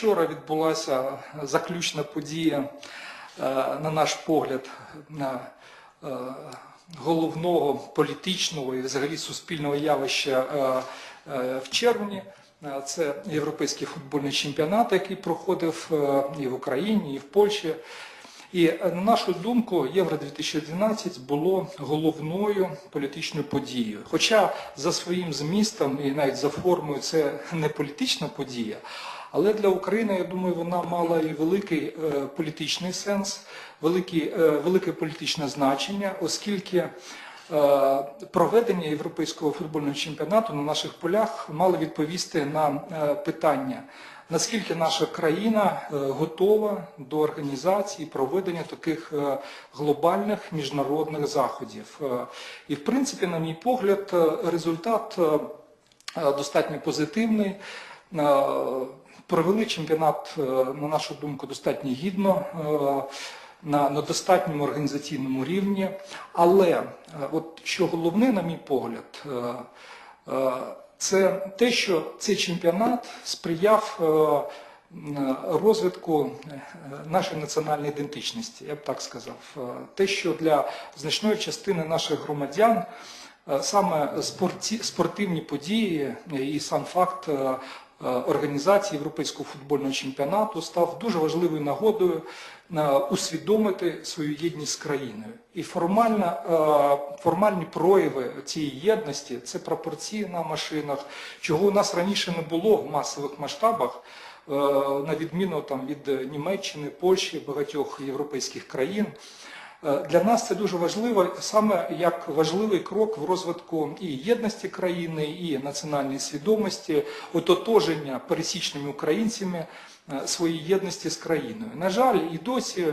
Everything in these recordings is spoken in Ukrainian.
Вчора відбулася заключна подія, е, на наш погляд, на е, головного політичного і взагалі суспільного явища е, в червні. Це європейський футбольний чемпіонат, який проходив і в Україні, і в Польщі. І на нашу думку, Євро 2012 було головною політичною подією. Хоча за своїм змістом і навіть за формою це не політична подія, але для України, я думаю, вона мала і великий е, політичний сенс, великий, е, велике політичне значення, оскільки е, проведення європейського футбольного чемпіонату на наших полях мало відповісти на е, питання. Наскільки наша країна готова до організації проведення таких глобальних міжнародних заходів? І в принципі, на мій погляд, результат достатньо позитивний. Провели чемпіонат, е, на нашу думку, достатньо гідно. е, На, на достатньому організаційному рівні, але е, от що головне, на мій погляд, це те, що цей чемпіонат сприяв розвитку нашої національної ідентичності, я б так сказав. Те, що для значної частини наших громадян саме спортивні події і сам факт організації Європейського футбольного чемпіонату став дуже важливою нагодою е, усвідомити свою єдність з країною. І формальна, е, формальні прояви цієї єдності це прапорці на машинах, чого у нас раніше не було в масових масштабах. е, На відміну там від Німеччини, Польщі, багатьох європейських країн, Е, Для нас це дуже важливо саме як важливий крок в розвитку і єдності країни, і національної свідомості, ототоження пересічними українцями е, своєї єдності з країною. На жаль, і досі е,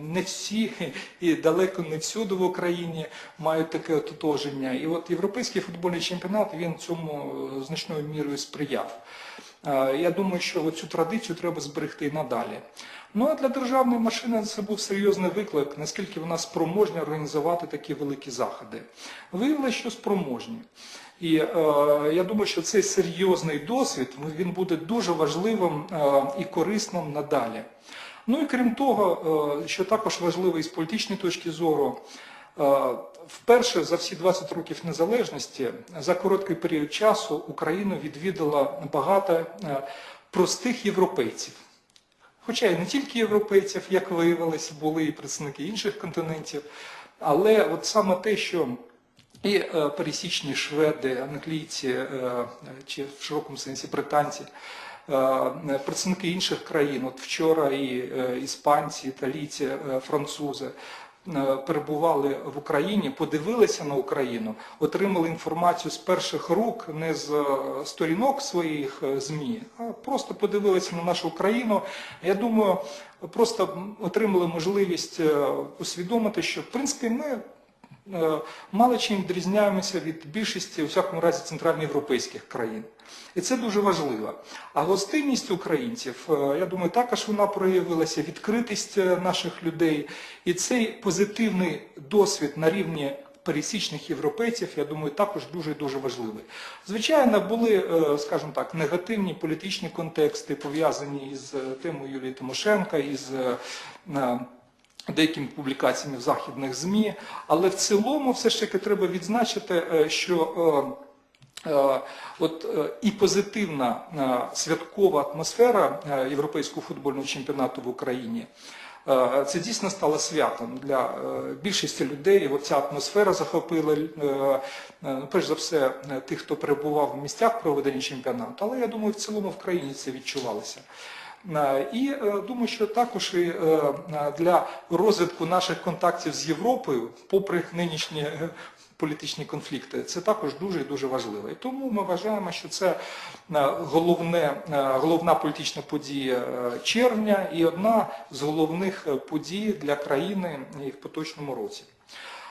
не всі і далеко не всюди в Україні мають таке ототоження. І от європейський футбольний чемпіонат він цьому е, значною мірою сприяв. Е, Я думаю, що цю традицію треба зберегти надалі. Ну а для державної машини це був серйозний виклик, наскільки вона спроможна організувати такі великі заходи. Виявилося, що спроможні. І е, я думаю, що цей серйозний досвід він буде дуже важливим е, і корисним надалі. Ну і крім того, е, що також важливо із політичної точки зору, вперше за всі 20 років незалежності за короткий період часу Україну відвідала багато е, простих європейців. Хоча і не тільки європейців, як виявилось, були і представники інших континентів, але от саме те, що і е, пересічні шведи, англійці е, чи в широкому сенсі британці, е, представники інших країн, от вчора і е, іспанці, італійці, е, французи. Е, Перебували в Україні, подивилися на Україну, отримали інформацію з перших рук, не з е, сторінок своїх е, ЗМІ, а просто подивилися на нашу Україну. Я думаю, просто отримали можливість усвідомити, що в принципі ми мало чим відрізняємося від більшості, у всякому разі, центральноєвропейських країн. І це дуже важливо. А гостинність українців, е, я думаю, також вона проявилася, відкритість е, наших людей. І цей позитивний досвід на рівні пересічних європейців, я думаю, також дуже і дуже важливий. Звичайно, були, е, скажімо так, негативні політичні контексти, пов'язані із е, темою Юлії Тимошенка, із е, е, деякими публікаціями в західних ЗМІ, але в цілому все ж таки треба відзначити, е, що е, е, от і позитивна святкова атмосфера європейського футбольного чемпіонату в Україні. Це дійсно стало святом для більшості людей. От ця атмосфера захопила е, перш за все тих, хто перебував в місцях проведення чемпіонату. Але я думаю, в цілому в країні це відчувалося. Е, І е, думаю, що також і е, для розвитку наших контактів з Європою, попри нинішні політичні конфлікти, це також дуже і дуже важливо. І тому ми вважаємо, що це головне, головна політична подія червня і одна з головних подій для країни в поточному році.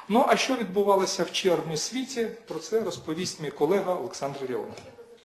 Ну а що відбувалося в червні світі, про це розповість мій колега Олександр Ріонов.